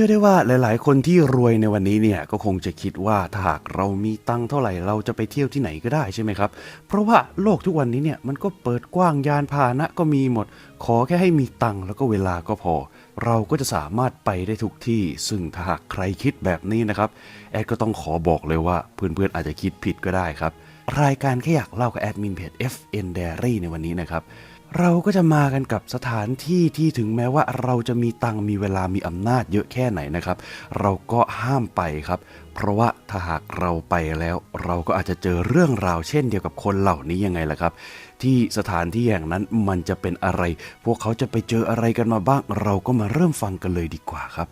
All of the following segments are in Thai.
ชื่อได้ว่าหลาย ๆ คนที่รวยในวันนี้เนี่ยก็คงจะคิดว่าถ้าหากเรามีตังค์เท่าไหร่เราจะไปเที่ยวที่ไหนก็ได้ใช่ไหมครับ เพราะว่าโลกทุกวันนี้เนี่ยมันก็เปิดกว้างยานพาหนะก็มีหมด ขอแค่ให้มีตังค์แล้วก็เวลาก็พอ เราก็จะสามารถไปได้ทุกที่ ซึ่งถ้าหากใครคิดแบบนี้นะครับแอดก็ต้องขอบอกเลยว่าเพื่อน ๆ อาจจะคิดผิดก็ได้ครับ รายการแค่อยากเล่ากับแอดมินเพจ FN Diary ในวันนี้นะครับ เราก็จะมากันกับสถานที่ที่ถึงแม้ว่าเราจะมีตังมีเวลามีอำนาจเยอะแค่ไหนนะครับ เราก็ห้ามไปครับ เพราะว่าถ้าหากเราไปแล้ว เราก็อาจจะเจอเรื่องราวเช่นเดียวกับคนเหล่านี้ยังไงล่ะครับ ที่สถานที่แห่งนั้นมันจะเป็นอะไร พวกเขาจะไปเจออะไรกันมาบ้าง เราก็มาเริ่มฟังกันเลยดีกว่าครับ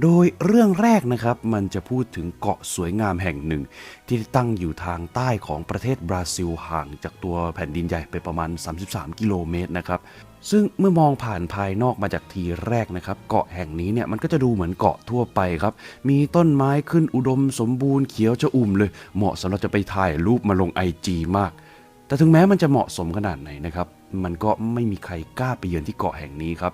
โดยเรื่องแรกนะครับมันจะพูดถึงเกาะสวยงามแห่งหนึ่ง ที่ตั้งอยู่ทางใต้ของประเทศบราซิลห่างจากตัวแผ่นดินใหญ่ไปประมาณ 33 กิโลเมตรนะครับซึ่งเมื่อมองผ่านภายนอกมาจากทีแรกนะครับ เกาะแห่งนี้เนี่ยมันก็จะดูเหมือนเกาะทั่วไปครับ มีต้นไม้ขึ้นอุดมสมบูรณ์เขียวจะอุ่มเลย เหมาะสำหรับจะไปถ่ายรูปมาลงไอจีมาก แต่ถึงแม้มันจะเหมาะสมขนาดไหนนะครับ มันก็ไม่มีใครกล้าไปเยือนที่เกาะแห่งนี้ครับ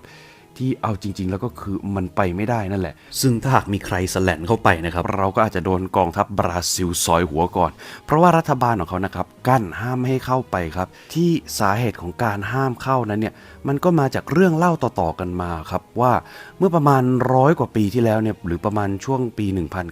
ที่เอาจริง ๆ แล้วก็คือมันไปไม่ได้นั่นแหละ ซึ่งถ้าหากมีใครสแลนเข้าไปนะครับ เราก็อาจจะโดนกองทัพบราซิลซอยหัวก่อน เพราะว่ารัฐบาลของเขานะครับกั้นห้ามไม่ให้เข้าไปครับ ที่สาเหตุของการห้ามเข้านั้นเนี่ยมันก็มาจากเรื่องเล่าต่อๆกันมาครับว่าเมื่อประมาณร้อยกว่าปีที่แล้วเนี่ยหรือประมาณช่วงปี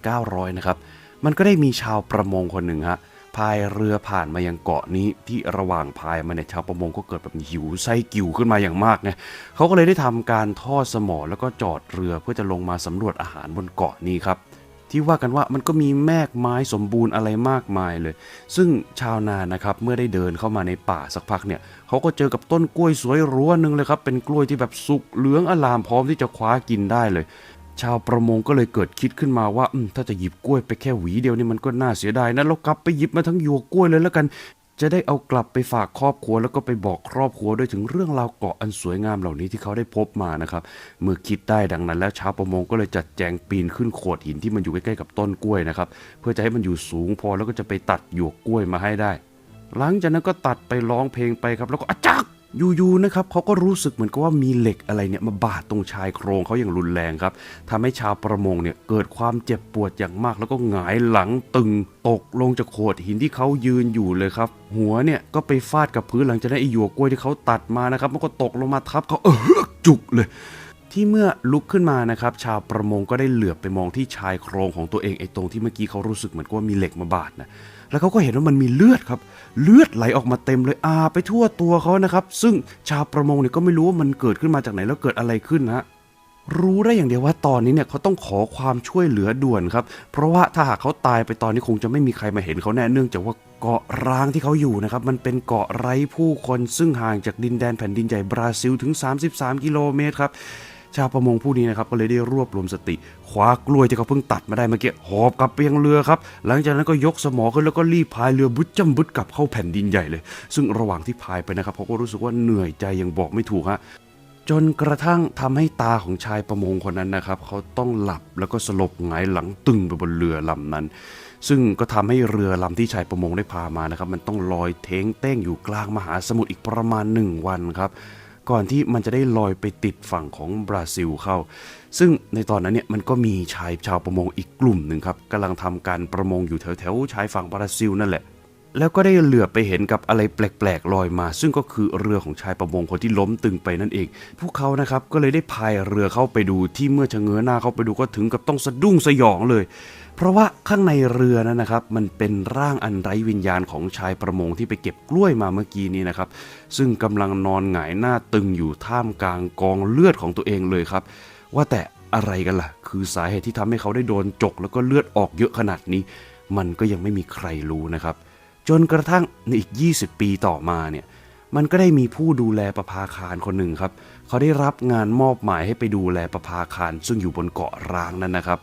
1900 นะครับมันก็ได้มีชาวประมงคนหนึ่งฮะ พายเรือผ่านมายังเกาะนี้ที่ระหว่างพายมาเนี่ยชาวประมงก็เกิดแบบหิวไส้กิ่วขึ้นมาอย่างมากไงเขาก็เลยได้ทำการทอดสมอแล้วก็จอดเรือเพื่อจะลงมาสำรวจอาหารบนเกาะนี้ครับที่ว่ากันว่ามันก็มีแมกไม้สมบูรณ์อะไรมากมายเลย ซึ่งชาวนานะครับเมื่อได้เดินเข้ามาในป่าสักพักเนี่ยเขาก็เจอกับต้นกล้วยสวยรั้วหนึ่งเลยครับเป็นกล้วยที่แบบสุกเหลืองอลามพร้อมที่จะคว้ากินได้เลย ชาวประมงก็เลยเกิดคิดขึ้นมาว่าถ้าจะหยิบกล้วยไปแค่หวีเดียวนี่มันก็น่าเสียดายนะเรากลับไปหยิบมาทั้งหยวกกล้วยเลยแล้วกัน จะได้เอากลับไปฝากครอบครัว แล้วก็ไปบอกครอบครัวด้วยถึงเรื่องราวเกาะอันสวยงามเหล่านี้ที่เขาได้พบมานะครับ เมื่อคิดได้ดังนั้น แล้วชาวประมงก็เลยจัดแจงปีนขึ้นโขดหินที่มันอยู่ใกล้ๆกับต้นกล้วยนะครับเพื่อจะให้มันอยู่สูงพอแล้วก็จะไปตัดหยวกกล้วยมาให้ได้ หลังจากนั้นก็ตัดไปร้องเพลงไปครับ แล้วก็อาจัก อยู่ๆนะครับเขาก็รู้สึกเหมือนกับว่ามีเหล็กอะไรเนี่ยมาบาดตรงชายโครงเขาอย่างรุนแรงครับทำให้ชาวประมงเนี่ยเกิดความเจ็บปวดอย่างมาก แล้วก็หงายหลังตึงตกลงจากโขดหินที่เขายืนอยู่เลยครับ หัวเนี่ยก็ไปฟาดกับพื้นหลังจากนั้นไอ้หยวกกล้วยที่เขาตัดมานะครับมันก็ตกลงมาทับเขาเออจุกเลยที่เมื่อลุกขึ้นมานะครับ ชาวประมงก็ได้เหลือบไปมองที่ชายโครงของตัวเองไอ้ตรงที่เมื่อกี้เขารู้สึกเหมือนกับว่ามีเหล็กมาบาดนะ แล้วเขาก็เห็นว่ามันมีเลือดครับ เลือดไหลออกมาเต็มเลยอาไปทั่วตัวเขานะครับ ซึ่งชาวประมงเนี่ยก็ไม่รู้ว่ามันเกิดขึ้นมาจากไหนแล้วเกิดอะไรขึ้นนะรู้ได้อย่างเดียวว่าตอนนี้เนี่ยเขาต้องขอความช่วยเหลือด่วนครับ เพราะว่าถ้าหากเขาตายไปตอนนี้คงจะไม่มีใครมาเห็นเขาแน่เนื่องจากว่าเกาะร้างที่เขาอยู่นะครับ มันเป็นเกาะไร้ผู้คนซึ่งห่างจากดินแดนแผ่นดินใหญ่บราซิลถึง 33 กิโลเมตรครับ ชาวประมงผู้นี้นะครับก็เลยได้รวบรวมสติคว้ากล้วยที่เขาเพิ่งตัดมาได้เมื่อกี้หอบกลับไปยังเรือครับหลังจากนั้นก็ยกสมอขึ้นแล้วก็รีบพายเรือบุดจำบุดกลับเข้าแผ่นดินใหญ่เลย ซึ่งระหว่างที่พายไปนะครับเขาก็รู้สึกว่าเหนื่อยใจยังบอกไม่ถูกฮะจนกระทั่งทำให้ตาของชายประมงคนนั้นนะครับเขาต้องหลับแล้วก็สลบหงายหลังตึงไปบนเรือลำนั้น ซึ่งก็ทำให้เรือลำที่ชายประมงได้พามานะครับ มันต้องลอยเท้งเต้งอยู่กลางมหาสมุทรอีกประมาณหนึ่งวันครับ ก่อนที่มันจะได้ลอยไปติดฝั่งของบราซิลเข้า ซึ่งในตอนนั้นเนี่ยมันก็มีชายชาวประมงอีกกลุ่มหนึ่งครับกำลังทำการประมงอยู่แถวแถวๆชายฝั่งบราซิลนั่นแหละ แล้วก็ได้เหลือบไปเห็นกับอะไรแปลกๆลอยมา ซึ่งก็คือเรือของชายประมงคนที่ล้มตึงไปนั่นเอง พวกเขานะครับก็เลยได้พายเรือเข้าไปดูที่เมื่อชะเง้อหน้าเข้าไปดูก็ถึงกับต้องสะดุ้งสยองเลย เพราะว่าข้างในเรือนั้นนะครับ มันเป็นร่างอันไร้วิญญาณของชายประมงที่ไปเก็บกล้วยมาเมื่อกี้นี้นะครับ ซึ่งกำลังนอนหงายหน้าตึงอยู่ท่ามกลางกองเลือดของตัวเองเลยครับ ว่าแต่อะไรกันล่ะ คือสาเหตุที่ทำให้เขาได้โดนจก แล้วก็เลือดออกเยอะขนาดนี้ มันก็ยังไม่มีใครรู้นะครับ จนกระทั่งในอีก 20 ปีต่อมาเนี่ยมันก็ได้มีผู้ดูแลประภาคารคนหนึ่งครับ เขาได้รับงานมอบหมายให้ไปดูแลประภาคารซึ่งอยู่บนเกาะร้างนั้นนะครับ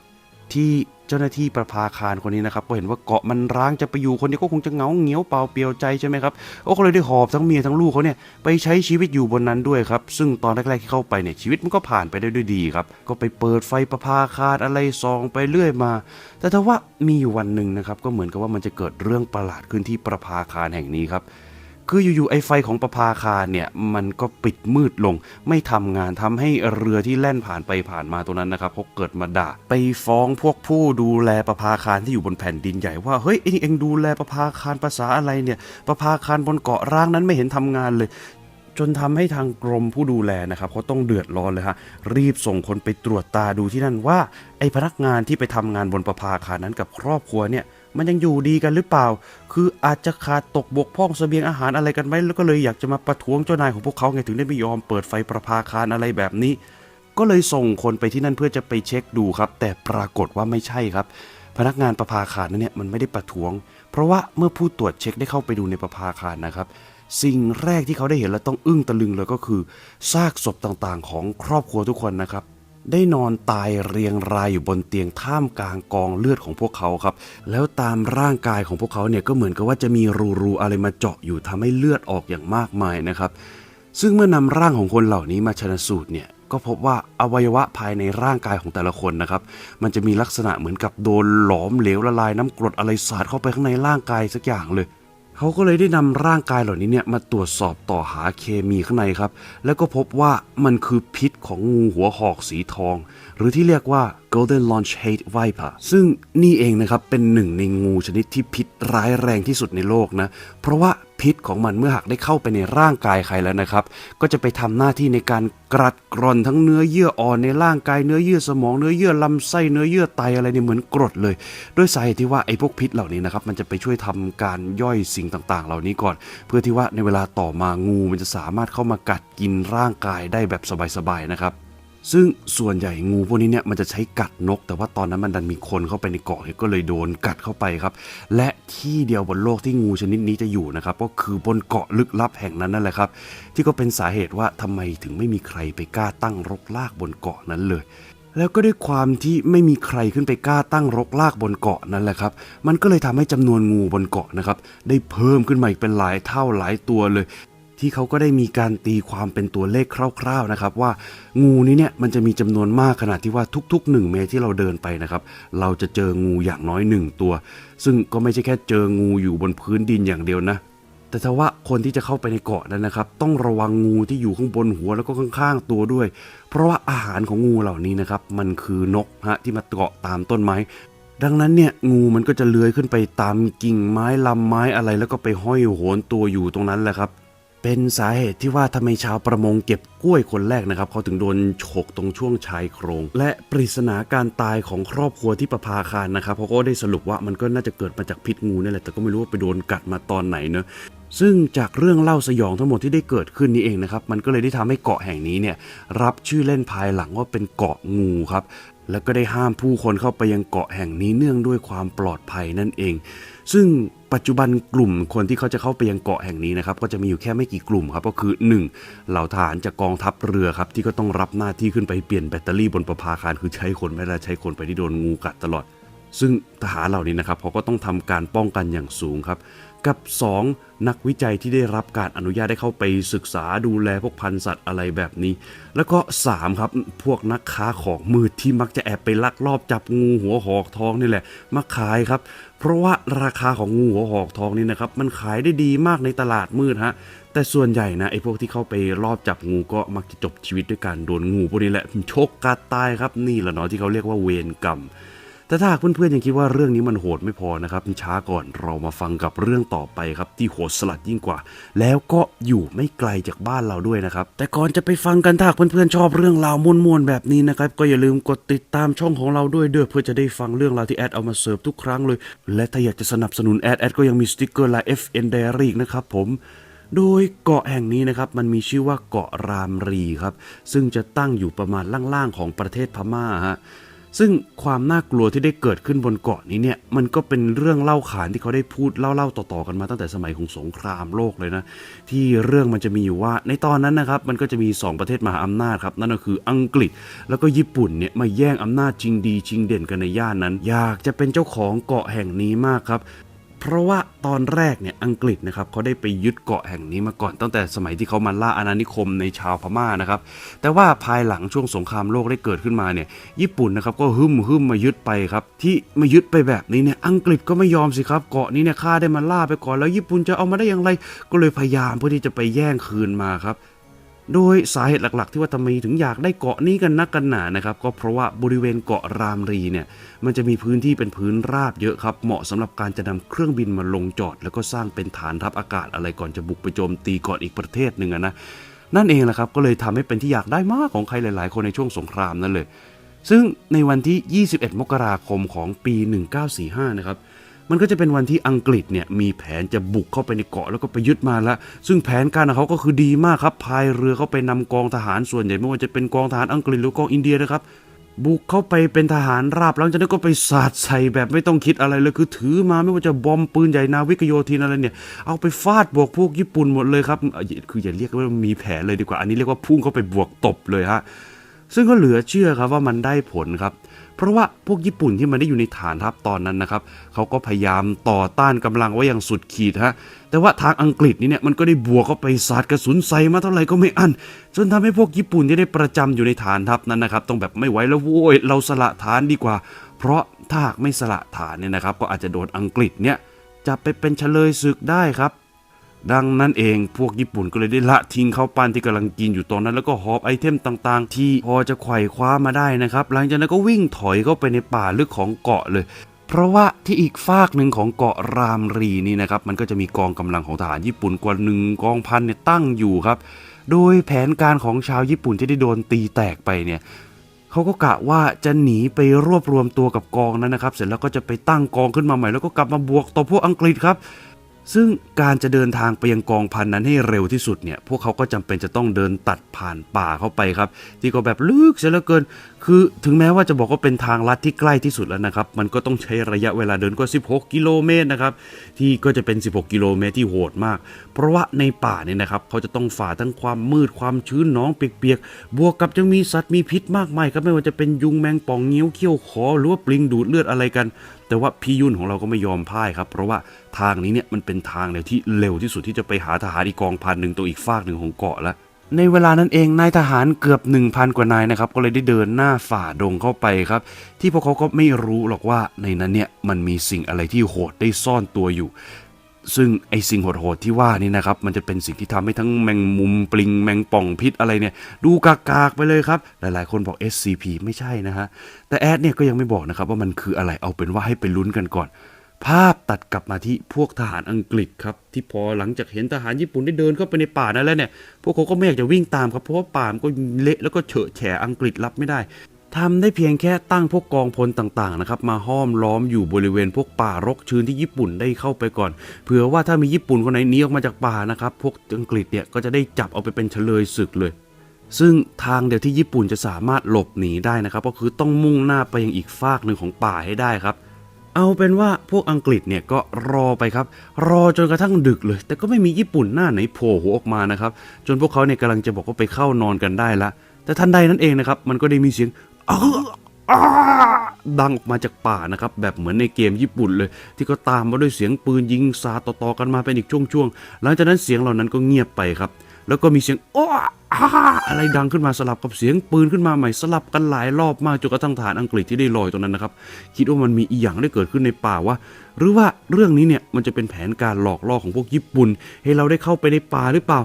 ที่เจ้าหน้าที่ประภาคารคนนี้นะครับ ก็เห็นว่าเกาะมันร้างจะไปอยู่คนเดียวก็คงจะเหงาเหงียวเปล่าเปลี่ยวใจใช่ไหมครับโอ้ก็เลยได้หอบทั้งเมียทั้งลูกเขาเนี่ยไปใช้ชีวิตอยู่บนนั้นด้วยครับ ซึ่งตอนแรกๆที่เข้าไปเนี่ยชีวิตมันก็ผ่านไปได้ด้วยดีครับ ก็ไปเปิดไฟประภาคารอะไรซองไปเรื่อยมา แต่ถ้าว่ามีอยู่วันหนึ่งนะครับก็เหมือนกับว่ามันจะเกิดเรื่องประหลาดขึ้นที่ประภาคารแห่งนี้ครับ คืออยู่ๆไอ้ไฟของประภาคารเนี่ยมันก็ปิดมืดลง ไม่ทำงานทำให้เรือที่แล่นผ่านไปผ่านมาตรงนั้นนะครับเขาเกิดมาด่า ไปฟ้องพวกผู้ดูแลประภาคารที่อยู่บนแผ่นดินใหญ่ว่าเฮ้ยเอ็งเอ็งดูแลประภาคารภาษาอะไรเนี่ยประภาคารบนเกาะร้างนั้นไม่เห็นทำงานเลยจนทำให้ทางกรมผู้ดูแลนะครับเขาต้องเดือดร้อนเลยฮะรีบส่งคนไปตรวจตาดูที่นั่นว่า ไอ้พนักงานที่ไปทำงานบนประภาคารนั้นกับครอบครัวเนี่ย มันยังอยู่ดีกันหรือเปล่า คืออาจจะขาดตกบกพร่องเสบียงอาหารอะไรกันไหมแล้วก็เลยอยากจะมาประท้วงเจ้านายของพวกเขาไงถึงได้ไม่ยอมเปิดไฟประภาคารอะไรแบบนี้ ก็เลยส่งคนไปที่นั่นเพื่อจะไปเช็คดูครับ แต่ปรากฏว่าไม่ใช่ครับ พนักงานประภาคารนั้นเนี่ยมันไม่ได้ประท้วง เพราะว่าเมื่อผู้ตรวจเช็คได้เข้าไปดูในประภาคารนะครับสิ่งแรกที่เขาได้เห็นและต้องอึ้งตะลึงเลยก็คือซากศพต่างๆ ของครอบครัวทุกคนนะครับ ได้นอนตายเรียงรายอยู่บนเตียงท่ามกลางกองเลือดของพวกเขาครับ แล้วตามร่างกายของพวกเขาเนี่ยก็เหมือนกับว่าจะมีรูๆอะไรมาเจาะอยู่ทำให้เลือดออกอย่างมากมายนะครับ ซึ่งเมื่อนำร่างของคนเหล่านี้มาชนะสูตรเนี่ยก็พบว่าอวัยวะภายในร่างกายของแต่ละคนนะครับ มันจะมีลักษณะเหมือนกับโดนหลอมเหลวละลายน้ำกรดอะไรสาดเข้าไปข้างในร่างกายสักอย่างเลย เขาก็เลยได้นำร่างกายเหล่านี้เนี่ยมาตรวจสอบต่อหาเคมีข้างในครับ แล้วก็พบว่ามันคือพิษของงูหัวหอกสีทอง หรือที่เรียกว่า golden launch head viper ซึ่งนี่เองนะครับเป็นหนึ่งในงูชนิดที่พิษร้ายแรงที่สุดในโลกนะ เพราะว่า พิษของมันเมื่อหากได้เข้าไปในร่างกายใครแล้วนะครับ ก็จะไปทำหน้าที่ในการกรัดกร่อนทั้งเนื้อเยื่ออ่อนในร่างกายเนื้อเยื่อสมองเนื้อเยื่อลำไส้เนื้อเยื่อไตอะไรเนี่ยเหมือนกรดเลยด้วยสาเหตุที่ว่าไอ้พวกพิษเหล่านี้นะครับมันจะไปช่วยทำการย่อยสิ่งต่างๆ เหล่านี้ก่อน เพื่อที่ว่าในเวลาต่อมางูมันจะสามารถเข้ามากัดกินร่างกายได้แบบสบายๆนะครับ ซึ่งส่วนใหญ่งูพวกนี้เนี่ยมันจะใช้กัดนก แต่ว่าตอนนั้นมันดันมีคนเข้าไปในเกาะก็เลยโดนกัดเข้าไปครับ และที่เดียวบนโลกที่งูชนิดนี้จะอยู่นะครับก็คือบนเกาะลึกลับแห่งนั้นนั่นแหละครับ ที่ก็เป็นสาเหตุว่าทำไมถึงไม่มีใครไปกล้าตั้งรกรากบนเกาะนั้นเลยแล้วก็ด้วยความที่ไม่มีใครขึ้นไปกล้าตั้งรกรากบนเกาะนั่นแหละครับ มันก็เลยทำให้จำนวนงูบนเกาะนะครับ ได้เพิ่มขึ้นมาอีกเป็นหลายเท่าหลายตัวเลย ที่เขาก็ได้มีการตีความเป็นตัวเลขคร่าวๆนะครับ ว่างูนี้เนี่ยมันจะมีจำนวนมากขนาดที่ว่าทุก ๆ 1 เมตรที่เราเดินไปนะครับ เราจะเจองูอย่างน้อย 1 ตัว ซึ่งก็ไม่ใช่แค่เจองูอยู่บนพื้นดินอย่างเดียวนะแต่ถ้าว่าคนที่จะเข้าไปในเกาะนั้นนะครับ ต้องระวังงูที่อยู่ข้างบนหัวแล้วก็ข้างๆตัวด้วย เพราะว่าอาหารของงูเหล่านี้นะครับ มันคือนกฮะที่มาเกาะตามต้นไม้ ดังนั้นเนี่ยงูมันก็จะเลื้อยขึ้นไปตามกิ่งไม้ลำไม้อะไร แล้วก็ไปห้อยโหนตัวอยู่ตรงนั้นแหละครับ เป็นสาเหตุที่ว่าทำไมชาวประมงเก็บกล้วยคนแรกนะครับ เขาถึงโดนฉกตรงช่วงชายโครง และปริศนาการตายของครอบครัวที่ประภาคารนะครับเขาก็ได้สรุปว่ามันก็น่าจะเกิดมาจากพิษงูนี่แหละแต่ก็ไม่รู้ว่าไปโดนกัดมาตอนไหนเนอะซึ่งจากเรื่องเล่าสยองทั้งหมดที่ได้เกิดขึ้นนี้เองนะครับ มันก็เลยได้ทำให้เกาะแห่งนี้เนี่ยรับชื่อเล่นภายหลังว่าเป็นเกาะงูครับ แล้วก็ได้ห้ามผู้คนเข้าไปยังเกาะแห่งนี้เนื่องด้วยความปลอดภัยนั่นเอง ซึ่ง ปัจจุบันกลุ่มคนที่เขาจะเข้าไปยังเกาะแห่งนี้นะครับก็จะมีอยู่แค่ไม่กี่กลุ่มครับก็คือ 1. เหล่าทหารจากกองทัพเรือครับที่ก็ต้องรับหน้าที่ขึ้นไปเปลี่ยนแบตเตอรี่บนประภาคารคือใช้คนไม่ได้ใช้คนไปที่โดนงูกัดตลอด ซึ่งทหารเหล่านี้นะครับเขาก็ต้องทำการป้องกันอย่างสูงครับกับ 2. นักวิจัยที่ได้รับการอนุญาตได้เข้าไปศึกษาดูแลพวกพันธุ์สัตว์อะไรแบบนี้ แล้วก็ 3 ครับ พวกนักค้าของมืดที่มักจะแอบไปลักลอบจับงูหัวหอกทองนี่แหละ มาขายครับเพราะว่าราคาของงูหัวหอกทองนี่นะครับมันขายได้ดีมากในตลาดมืดฮะแต่ส่วนใหญ่นะไอ้พวกที่เข้าไปรอบจับงูก็มักจะจบชีวิตด้วยการโดนงูพวกนี้แหละชกกัดตายครับนี่แหละเนาะที่เขาเรียกว่าเวรกรรม แต่ถ้าหากเพื่อนๆยังคิดว่าเรื่องนี้มันโหดไม่พอนะครับช้าก่อนเรามาฟังกับเรื่องต่อไปครับที่โหดสลัดยิ่งกว่า แล้วก็อยู่ไม่ไกลจากบ้านเราด้วยนะครับแต่ก่อนจะไปฟังกันถ้าเพื่อนๆชอบเรื่องราวม่วนๆแบบนี้นะครับก็อย่าลืมกดติดตามช่องของเราด้วยเด้อเพื่อจะได้ฟังเรื่องราวที่แอดเอามาเสิร์ฟทุกครั้งเลย และถ้าอยากจะสนับสนุนแอดแอดก็ยังมีสติกเกอร์ลน์ FN Diary นะครับผมโดยเกาะแห่งนี้นะครับมันมีชื่อว่าเกาะรามรีครับ ซึ่งจะตั้งอยู่ประมาณล่างๆของประเทศพม่าฮะ ซึ่งความน่ากลัวที่ได้เกิดขึ้นบนเกาะนี้เนี่ยมันก็เป็นเรื่องเล่าขานที่เขาได้พูดเล่าๆต่อๆกันมาตั้งแต่สมัยของสงครามโลกเลยนะ ที่เรื่องมันจะมีอยู่ว่าในตอนนั้นนะครับมันก็จะมี 2 ประเทศมหาอำนาจครับ นั่นก็คืออังกฤษแล้วก็ญี่ปุ่นเนี่ยมาแย่งอำนาจจริงดีจริงเด่นกันในย่านนั้น อยากจะเป็นเจ้าของเกาะแห่งนี้มากครับ เพราะว่าตอนแรกเนี่ยอังกฤษนะครับเขาได้ไปยึดเกาะแห่งนี้มาก่อนตั้งแต่สมัยที่เขามาล่าอาณานิคมในชาวพม่านะครับ แต่ว่าภายหลังช่วงสงครามโลกได้เกิดขึ้นมาเนี่ยญี่ปุ่นนะครับก็ฮึมฮึมมายึดไปครับที่มายึดไปแบบนี้เนี่ยอังกฤษก็ไม่ยอมสิครับเกาะนี้เนี่ยข้าได้มาล่าไปก่อนแล้วญี่ปุ่นจะเอามาได้อย่างไร ก็เลยพยายามเพื่อที่จะไปแย่งคืนมาครับ โดยสาเหตุหลักๆ ที่ว่าทำไมถึงอยากได้เกาะนี้กันนักกันหนานะครับ ก็เพราะว่าบริเวณเกาะรามรีเนี่ยมันจะมีพื้นที่เป็นพื้นราบเยอะครับเหมาะสำหรับการจะนำเครื่องบินมาลงจอด แล้วก็สร้างเป็นฐานทัพอากาศอะไรก่อนจะบุกไปโจมตีก่อนอีกประเทศหนึ่งนะนั่นเองแหละครับก็เลยทำให้เป็นที่อยากได้มากของใครหลาย ๆ คนในช่วงสงครามนั่นเลย ซึ่งในวันที่ 21 มกราคมของปี 1945 นะครับ มันก็จะเป็นวันที่อังกฤษเนี่ยมีแผนจะบุกเข้าไปในเกาะแล้วก็ไปยึดมาล้วซึ่งแผนการของเขาก็คือดีมากครับพายเรือเข้าไปนำกองทหารส่วนใหญ่ไม่ว่าจะเป็นกองทหารอังกฤษหรือกองอินเดียนะครับบุกเข้าไปเป็นทหารราบหลังจากนั้นก็ไปสาดใส่แบบไม่ต้องคิดอะไรเลยคือถือมาไม่ว่าจะบอมปืนใหญ่นาวิกโยธินอะไรเนี่ย เอาไปฟาดบวกพวกญี่ปุ่นหมดเลยครับคืออย่าเรียกว่ามีแผนเลยดีกว่า อันนี้เรียกว่าพุ่งเข้าไปบวกตบเลยฮะ ซึ่งก็เหลือเชื่อครับว่ามันได้ผลครับ เพราะว่าพวกญี่ปุ่นที่มันได้อยู่ในฐานทัพตอนนั้นนะครับเขาก็พยายามต่อต้านกำลังไว้อย่างสุดขีดฮะแต่ว่าทางอังกฤษนี่เนี่ยมันก็ได้บวกเข้าไปสาดกระสุนใส่มาเท่าไหร่ก็ไม่อั้นจนทำให้พวกญี่ปุ่นที่ได้ประจำอยู่ในฐานทัพนั้นนะครับต้องแบบไม่ไหวแล้วโว้ยเราสละฐานดีกว่า เพราะถ้าหากไม่สละฐานเนี่ยนะครับ ก็อาจจะโดนอังกฤษเนี่ยจับไปเป็นเฉลยศึกได้ครับ ดังนั้นเองพวกญี่ปุ่นก็เลยได้ละทิ้งข้าวปั้นที่กำลังกินอยู่ตอนนั้น แล้วก็หอบไอเทมต่างๆ ที่พอจะไขว่คว้ามาได้นะครับหลังจากนั้นก็วิ่งถอยเข้าไปในป่าลึกของเกาะเลยเพราะว่าที่อีกฝากหนึ่งของเกาะรามรีนี่นะครับ มันก็จะมีกองกำลังของทหารญี่ปุ่นกว่าหนึ่งกองพันเนี่ยตั้งอยู่ครับ โดยแผนการของชาวญี่ปุ่นที่ได้โดนตีแตกไปเนี่ยเขาก็กะว่าจะหนีไปรวบรวมตัวกับกองนั้นนะครับ เสร็จแล้วก็จะไปตั้งกองขึ้นมาใหม่แล้วก็กลับมาบวกต่อพวกอังกฤษครับ ซึ่งการจะเดินทางไปยังกองพันนั้นให้เร็วที่สุดเนี่ย พวกเขาก็จำเป็นจะต้องเดินตัดผ่านป่าเข้าไปครับ ที่ก็แบบลึกเสียเหลือเกิน คือถึงแม้ว่าจะบอกว่าเป็นทางลัดที่ใกล้ที่สุดแล้วนะครับ มันก็ต้องใช้ระยะเวลาเดินก็ 16 กิโลเมตรนะครับ ที่ก็จะเป็น 16 กิโลเมตรที่โหดมาก เพราะว่าในป่าเนี่ยนะครับ เขาจะต้องฝ่าทั้งความมืดความชื้นหนองเปียกๆ บวกกับยังมีสัตว์มีพิษมากมายครับ ไม่ว่าจะเป็นยุงแมงป่องเงี้ยวเขี้ยวขอหรือว่าปลิงดูดเลือดอะไรกัน แต่ว่าพี่ยุ่นของเราก็ไม่ยอมพ่ายครับ เพราะว่าทางนี้เนี่ยมันเป็นทางเดียวที่เร็วที่สุดที่จะไปหาทหารอีกกองพันหนึ่งตัวอีกฝากหนึ่งของเกาะแล้วในเวลานั้นเองนายทหารเกือบ 1,000 กว่านายนะครับ ก็เลยได้เดินหน้าฝ่าดงเข้าไปครับ ที่พวกเขาก็ไม่รู้หรอกว่าในนั้นเนี่ยมันมีสิ่งอะไรที่โหดได้ซ่อนตัวอยู่ ซึ่งไอสิ่งโหดๆที่ว่านี่นะครับ มันจะเป็นสิ่งที่ทำให้ทั้งแมงมุมปลิงแมงป่องพิษอะไรเนี่ย ดูกากๆไปเลยครับ หลายๆ คนบอก SCP ไม่ใช่นะฮะ แต่แอดเนี่ยก็ยังไม่บอกนะครับว่ามันคืออะไรเอาเป็นว่าให้ไปลุ้นกันก่อน ภาพตัดกลับมาที่พวกทหารอังกฤษครับที่พอหลังจากเห็นทหารญี่ปุ่นได้เดินเข้าไปในป่านั้นแล้วเนี่ยพวกเขาก็ไม่อยากจะวิ่งตามครับเพราะว่าป่ามันก็เละแล้วก็เฉอะแฉะอังกฤษรับไม่ได้ ทำได้เพียงแค่ตั้งพวกกองพลต่างๆนะครับมาห้อมล้อมอยู่บริเวณพวกป่ารกชื้นที่ญี่ปุ่นได้เข้าไปก่อน เผื่อว่าถ้ามีญี่ปุ่นคนไหนหนีออกมาจากป่านะครับพวกอังกฤษเนี่ยก็จะได้จับเอาไปเป็นเฉลยศึกเลย ซึ่งทางเดียวที่ญี่ปุ่นจะสามารถหลบหนีได้นะครับ ก็คือต้องมุ่งหน้าไปยังอีกฝากหนึ่งของป่าให้ได้ครับ เอาเป็นว่าพวกอังกฤษเนี่ยก็รอไปครับ รอจนกระทั่งดึกเลย แต่ก็ไม่มีญี่ปุ่นหน้าไหนโผล่หัวออกมานะครับจนพวกเขาเนี่ยกำลังจะบอกว่าไปเข้านอนกันได้ละแต่ทันใดนั้นเองนะครับมันก็ได้มีเสียง ดังออกมาจากป่านะครับ แบบเหมือนในเกมญี่ปุ่นเลย ที่ก็ตามมาด้วยเสียงปืนยิงสาต่อๆกันมาเป็นอีกช่วงๆหลังจากนั้นเสียงเหล่านั้นก็เงียบไปครับ แล้วก็มีเสียงโอ้ออาอะไรดังขึ้นมาสลับกับเสียงปืนขึ้นมาใหม่สลับกันหลายรอบมากจนกระทั่งฐานอังกฤษที่ได้ลอยตรงนั้นนะครับ คิดว่ามันมีอีหยังได้เกิดขึ้นในป่าวะหรือว่าเรื่องนี้เนี่ยมันจะเป็นแผนการหลอกล่อของพวกญี่ปุ่น ให้เราได้เข้าไปในป่าหรือเปล่า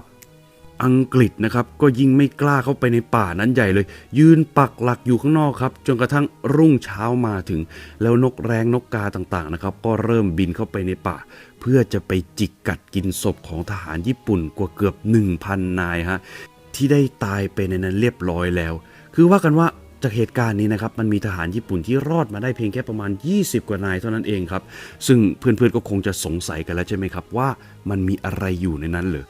อังกฤษนะครับก็ยิ่งไม่กล้าเข้าไปในป่านั้นใหญ่เลย ยืนปักหลักอยู่ข้างนอกครับจนกระทั่งรุ่งเช้ามาถึง แล้วนกแรงนกกาต่างๆนะครับก็เริ่มบินเข้าไปในป่า เพื่อจะไปจิกกัดกินศพของทหารญี่ปุ่นกว่าเกือบ 1,000 นายฮะที่ได้ตายไปในนั้นเรียบร้อยแล้ว คือว่ากันว่าจากเหตุการณ์นี้นะครับมันมีทหารญี่ปุ่นที่รอดมาได้เพียงแค่ประมาณ 20 กว่านายเท่านั้นเองครับ ซึ่งเพื่อนๆก็คงจะสงสัยกันแล้วใช่ไหมครับว่ามันมีอะไรอยู่ในนั้นเหรอ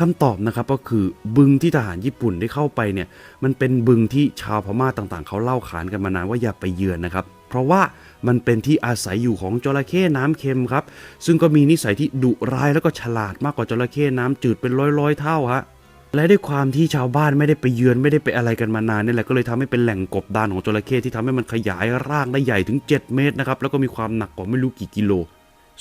คำตอบนะครับก็คือบึงที่ทหารญี่ปุ่นได้เข้าไปเนี่ยมันเป็นบึงที่ชาวพม่าต่างๆ เขาเล่าขานกันมานานว่าอย่าไปเยือนนะครับ เพราะว่ามันเป็นที่อาศัยอยู่ของจระเข้น้ำเค็มครับ ซึ่งก็มีนิสัยที่ดุร้ายแล้วก็ฉลาดมากกว่าจระเข้น้ำจืดเป็นร้อยๆเท่าฮะและด้วยความที่ชาวบ้านไม่ได้ไปเยือนไม่ได้ไปอะไรกันมานานนี่แหละก็เลยทำให้เป็นแหล่งกบดานของจระเข้ที่ทำให้มันขยายร่างได้ใหญ่ถึง 7 เมตรนะครับแล้วก็มีความหนักกว่าไม่รู้กี่กิโล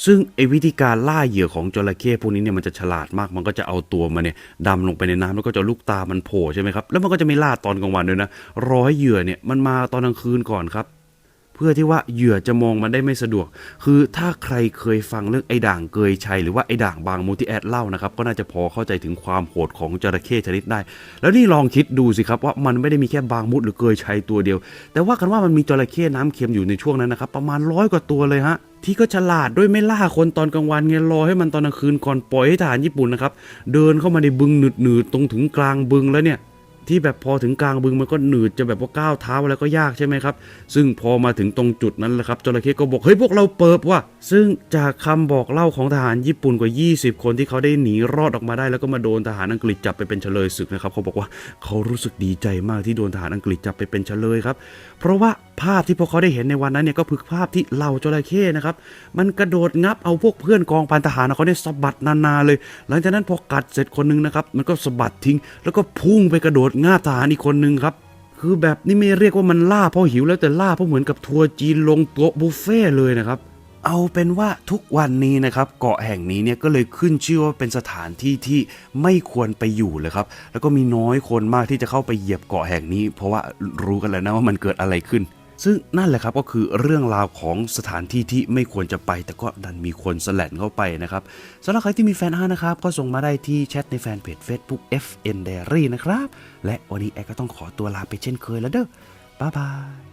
ซึ่งไอ้วิธีการล่าเหยื่อของจระเข้พวกนี้เนี่ยมันจะฉลาดมาก มันก็จะเอาตัวมันเนี่ยดำลงไปในน้ำแล้วก็จะลูกตามันโผล่ใช่ไหมครับ แล้วมันก็จะไม่ล่าตอนกลางวันด้วยนะรอให้เหยื่อเนี่ยมันมาตอนกลางคืนก่อนครับ พื่อที่ว่าเหยื่อจะมองมันได้ไม่สะดวก คือถ้าใครเคยฟังเรื่องไอ้ด่างเกยชัยหรือว่าไอ้ด่างบางมูที่แอดเล่านะครับ ก็น่าจะพอเข้าใจถึงความโหดของจระเข้ชนิดได้ แล้วนี่ลองคิดดูสิครับว่ามันไม่ได้มีแค่บางมุดหรือเกยชัยตัวเดียว แต่ว่ากันว่ามันมีจระเข้น้ำเค็มอยู่ในช่วงนั้นนะครับประมาณร้อยกว่าตัวเลยฮะที่ก็ฉลาดด้วยไม่ล่าคนตอนกลางวันไงรอให้มันตอนกลางคืนก่อนปล่อยให้ทหารญี่ปุ่นนะครับเดินเข้ามาในบึงหนืดๆตรงถึงกลางบึงแล้วเนี่ย ที่แบบพอถึงกลางบึงมันก็หนืดจะแบบว่าก้าวเท้าอะไรก็ยากใช่ไหมครับ ซึ่งพอมาถึงตรงจุดนั้นแหละครับจระเข้ก็บอกเฮ้ยพวกเราเปิบว่ะซึ่งจากคำบอกเล่าของทหารญี่ปุ่นกว่า 20 คนที่เขาได้หนีรอดออกมาได้ แล้วก็มาโดนทหารอังกฤษจับไปเป็นเฉลยศึกนะครับเขาบอกว่าเขารู้สึกดีใจมากที่โดนทหารอังกฤษจับไปเป็นเฉลยครับ เพราะว่าภาพที่พวกเขาได้เห็นในวันนั้นเนี่ยก็คือภาพที่เหล่าจระเข้นะครับมันกระโดดงับเอาพวกเพื่อนกองพันทหารเขาเนี่ยสะบัดนานๆเลย หลังจากนั้นพอกัดเสร็จคนนึงนะครับมันก็สะบัดทิ้ง แล้วก็พุ่งไปกระโดดงาบทหารอีกคนนึงครับคือแบบนี้ไม่เรียกว่ามันล่าเพราะหิวแล้วแต่ล่าเพราะเหมือนกับทัวร์จีนลงโต๊ะบุฟเฟ่เลยนะครับ เอาเป็นว่าทุกวันนี้นะครับเกาะแห่งนี้เนี่ยก็เลยขึ้นชื่อว่าเป็นสถานที่ที่ไม่ควรไปอยู่เลยครับ แล้วก็มีน้อยคนมากที่จะเข้าไปเหยียบเกาะแห่งนี้ เพราะว่ารู้กันแล้วนะว่ามันเกิดอะไรขึ้น ซึ่งนั่นแหละครับก็คือเรื่องราวของสถานที่ที่ไม่ควรจะไป แต่ก็ดันมีคนแสลนเข้าไปนะครับสำหรับใครที่มีแฟนอานะครับ ก็ส่งมาได้ที่แชทในแฟนเพจ Facebook FN Diary นะครับ และวันนี้แอร์ก็ต้องขอตัวลาไปเช่นเคยแล้วเด้อบ๊ายบาย